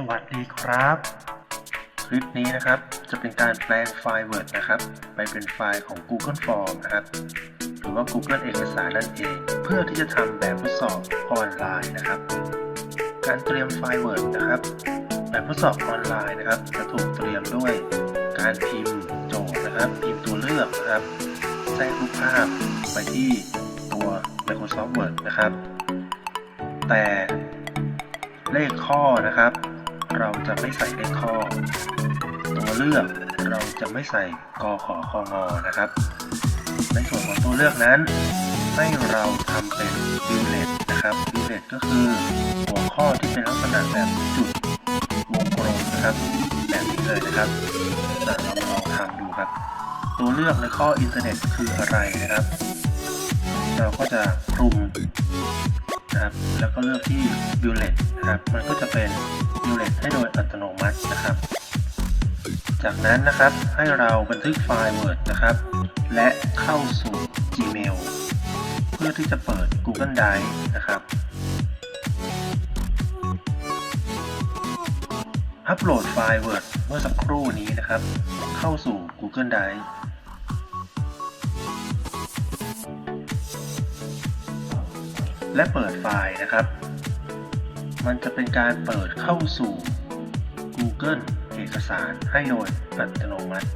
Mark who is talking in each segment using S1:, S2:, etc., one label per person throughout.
S1: สวัสดีครับ คลิปนี้นะครับจะเป็นการแปลงไฟล์ Word นะครับ ไปเป็นไฟล์ของ Google Form นะครับ หรือว่า Google เอกสารนั่นเอง เพื่อที่จะทำแบบทดสอบออนไลน์นะครับ การเตรียมไฟล์ Word นะครับ แบบทดสอบออนไลน์นะครับ จะถูกเตรียมด้วยการพิมพ์โจทย์นะครับ พิมพ์ตัวเลือกนะครับแทรกรูปภาพไปที่ตัว Microsoft Word นะครับ แต่เลขข้อนะครับ เราจะไม่ใส่เลขข้อ ตัวเลือกเราจะไม่ใส่กอขอคองอนะครับ ในส่วนของตัวเลือกนั้น ให้เราทำเป็นบิวเลตนะครับบิวเลตก็คือหัวข้อที่เป็นลักษณะแบบจุดวงกลมนะครับ แบบนี้เลยนะครับอะเราลองทำดูครับ ตัวเลือกในข้ออินเทอร์เน็ตคืออะไรนะครับ เราก็จะคลุม นะครับ แล้วก็เลือกที่ v i e w l e t นะครับ มันก็จะเป็น v i e w l e t ให้โดยอัตโนมัตินะครับ จากนั้นนะครับให้เราบันทึกไฟล์ Word นะครับ และเข้าสู่ Gmail เพื่อที่จะเปิด Google Drive นะครับอัปโหลดไฟล์ Word เมื่อสักครู่นี้นะครับ เข้าสู่ Google Drive และเปิดไฟล์นะครับ มันจะเป็นการเปิดเข้าสู่ Google เอกสารให้โดยอัตโนมัติ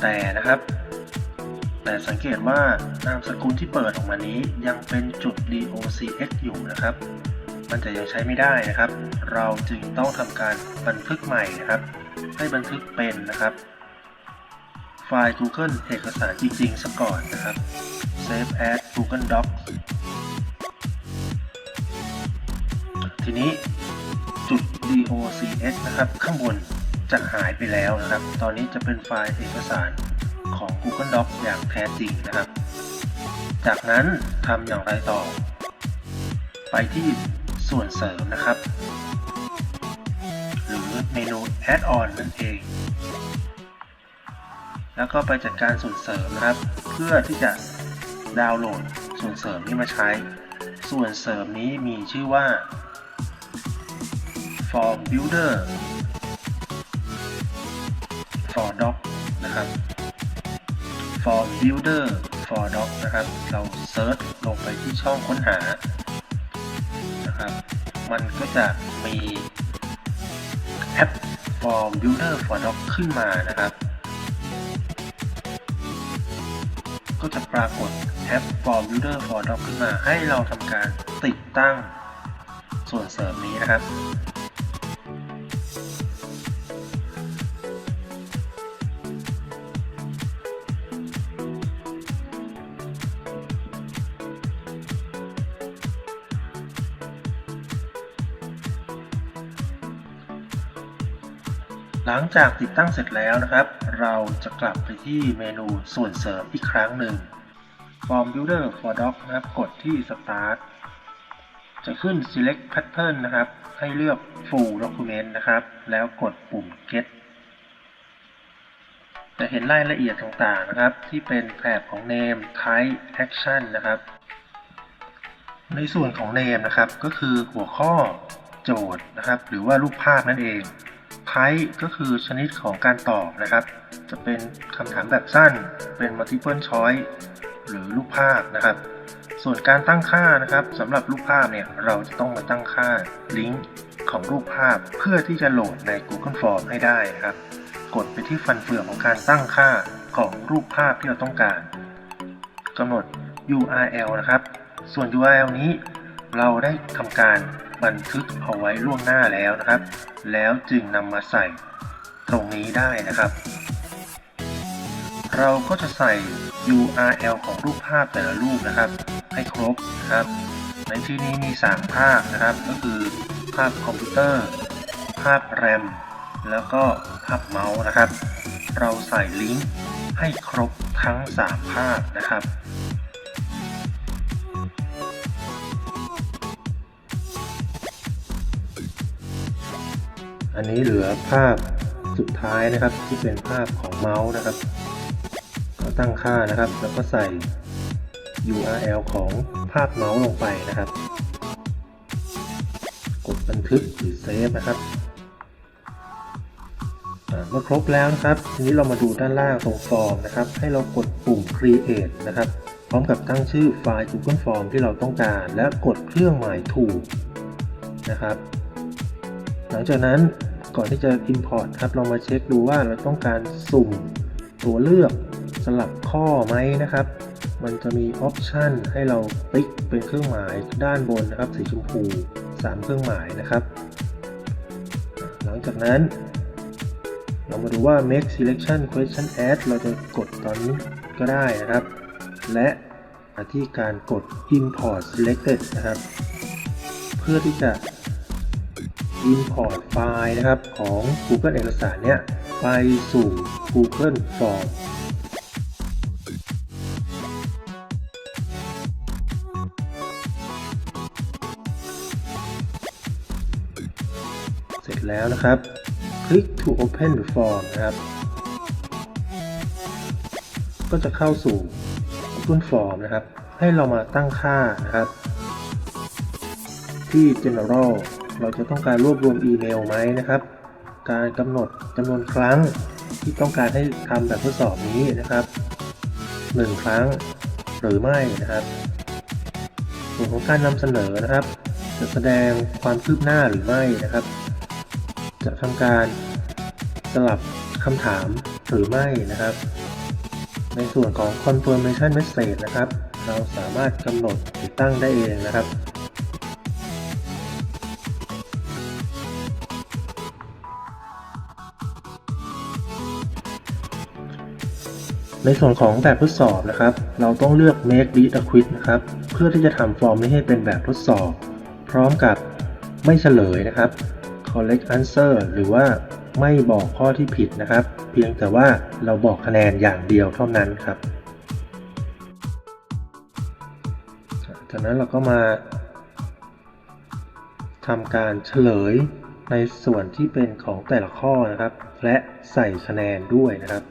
S1: แต่นะครับ แต่สังเกตว่านามสกุลที่เปิดออกมานี้ยังเป็นจุด docx อยู่นะครับ มันจะยังใช้ไม่ได้นะครับ เราจึงต้องทำการบันทึกใหม่นะครับ ให้บันทึกเป็นนะครับ ไฟล์ Google เอกสารจริงๆซะก่อนนะครับ Save as Google Docs ทีนี้จุด docx นะครับ ข้างบนจะหายไปแล้วนะครับ ตอนนี้จะเป็นไฟล์เอกสารของ Google Docs อย่างแท้จริงนะครับ จากนั้นทำอย่างไรต่อ ไปที่ ส่วนเสริมนะครับ หรือเมนู Add-on นั่นเอง แล้วก็ไปจัดการส่วนเสริมนะครับ เพื่อที่จะดาวน์โหลดส่วนเสริมนี้มาใช้ ส่วนเสริมนี้มีชื่อว่า Form Builder for Doc นะครับ Form Builder for Doc นะครับ เราเซิร์ชลงไปที่ช่องค้นหา มันก็จะมีแอปฟอร์ม Builder for Doc ขึ้นมานะครับ ก็จะปรากฏแอปฟอร์ม Builder for Doc ขึ้นมา ให้เราทำการติดตั้งส่วนเสริมนี้นะครับ หลังจากติดตั้งเสร็จแล้วนะครับ เราจะกลับไปที่เมนูส่วนเสริมอีกครั้งหนึ่ง Form Builder for Doc นะครับ กดที่ Start จะขึ้น Select Pattern นะครับ ให้เลือก Full Document นะครับ แล้วกดปุ่ม Get จะเห็นรายละเอียดต่างๆนะครับ ที่เป็นแถบของ Name Type Action นะครับ ในส่วนของ Name นะครับ ก็คือหัวข้อโจทย์นะครับ หรือว่ารูปภาพนั่นเอง Type ก็คือชนิดของการตอบนะครับ จะเป็นคำถามแบบสั้น เป็น multiple choice หรือรูปภาพนะครับ ส่วนการตั้งค่านะครับสำหรับรูปภาพเนี่ยเราจะต้องมาตั้งค่าลิงก์ของรูปภาพเพื่อที่จะโหลดใน Google Form ให้ได้นะครับ กดไปที่ฟันเฟืองของการตั้งค่าของรูปภาพที่เราต้องการกำหนด URL นะครับ ส่วน URL นี้เราได้ทำการ บันทึกเอาไว้ล่วงหน้าแล้วนะครับ แล้วจึงนำมาใส่ตรงนี้ได้นะครับ เราก็จะใส่ URL ของรูปภาพแต่ละรูปนะครับ ให้ครบนะครับ ในที่นี้มี 3 ภาพนะครับ ก็คือภาพคอมพิวเตอร์ ภาพแรมแล้วก็ภาพเมาส์นะครับ เราใส่ลิงก์ให้ครบทั้ง 3 ภาพนะครับ อันนี้เหลือภาพสุดท้ายนะครับ ที่เป็นภาพของเมาส์นะครับก็ตั้งค่านะครับ แล้วก็ใส่ URL ของภาพเมาส์ลงไปนะครับ กดบันทึกหรือเซฟนะครับเมื่อครบแล้วนะครับ ทีนี้เรามาดูด้านล่างตรงฟอร์มนะครับ ให้เรากดปุ่ม create นะครับ พร้อมกับตั้งชื่อไฟล์ Google Form ที่เราต้องการ และกดเครื่องหมายถูกนะครับ หลังจากนั้นก่อนที่จะ import ครับเรามาเช็คดูว่าเราต้องการสุ่มตัวเลือกสลับข้อไหมนะครับ มันจะมีออปชันให้เราติ๊กเป็นเครื่องหมายด้านบนนะครับสีชมพู 3 เครื่องหมายนะครับ หลังจากนั้น เรามาดูว่า make selection question add เราจะกดตอนนี้ก็ได้นะครับ และที่การกด import selected นะครับ เพื่อที่จะ import ไฟล์นะครับของ Google เอกสารเนี่ยไปสู่ Google Form เสร็จแล้วนะครับ คลิก to open the form นะครับ ก็จะเข้าสู่ Google Form นะครับ ให้เรามาตั้งค่านะครับ ที่ general เราจะต้องการรวบรวมอีเมลไหมนะครับ การกำหนดจำนวนครั้งที่ต้องการให้ทำแบบทดสอบนี้นะครับ 1 ครั้งหรือไม่นะครับ ส่วนของการนำเสนอนะครับ จะแสดงความคืบหน้าหรือไม่นะครับ จะทำการสลับคำถามหรือไม่นะครับ ในส่วนของ confirmation message นะครับ เราสามารถกำหนดติดตั้งได้เองนะครับ ในส่วนของแบบทดสอบนะครับ เราต้องเลือก make read a quiz นะครับ เพื่อที่จะทำฟอร์มนี้ให้เป็นแบบทดสอบ พร้อมกับไม่เฉลยนะครับ correct answer หรือว่าไม่บอกข้อที่ผิดนะครับ เพียงแต่ว่าเราบอกคะแนนอย่างเดียวเท่านั้นครับ จากนั้นเราก็มาทำการเฉลยในส่วนที่เป็นของแต่ละข้อนะครับ และใส่คะแนนด้วยนะครับ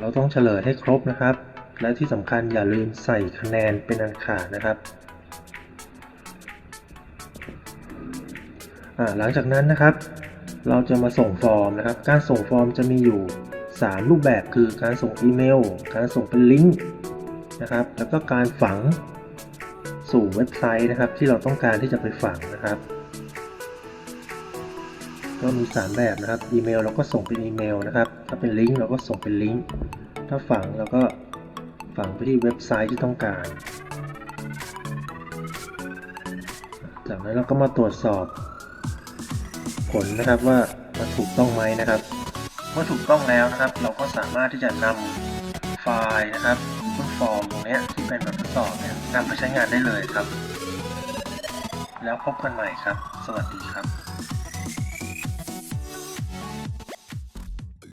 S1: เราต้องเฉลยให้ครบนะครับ และที่สำคัญอย่าลืมใส่คะแนนเป็นอันขาดนะครับหลังจากนั้นนะครับ เราจะมาส่งฟอร์มนะครับ การส่งฟอร์มจะมีอยู่ 3 รูปแบบคือการส่งอีเมล การส่งเป็นลิงก์นะครับ แล้วก็การฝังสู่เว็บไซต์นะครับ ที่เราต้องการที่จะไปฝังนะครับ ก็มี 3 แบบนะครับ อีเมลเราก็ส่งเป็นอีเมลนะครับ ถ้าเป็นลิงก์เราก็ส่งเป็นลิงก์ ถ้าฝังเราก็ฝังไปที่เว็บไซต์ที่ต้องการ จากนั้นเราก็มาตรวจสอบ ผลนะครับว่ามันถูกต้องไหมนะครับ เมื่อถูกต้องแล้วนะครับ เราก็สามารถที่จะนำไฟล์นะครับรูปฟอร์มตรงนี้ที่เป็นแบบทดสอบเนี่ยนำไปใช้งานได้เลยครับ แล้วพบกันใหม่ครับ สวัสดีครับ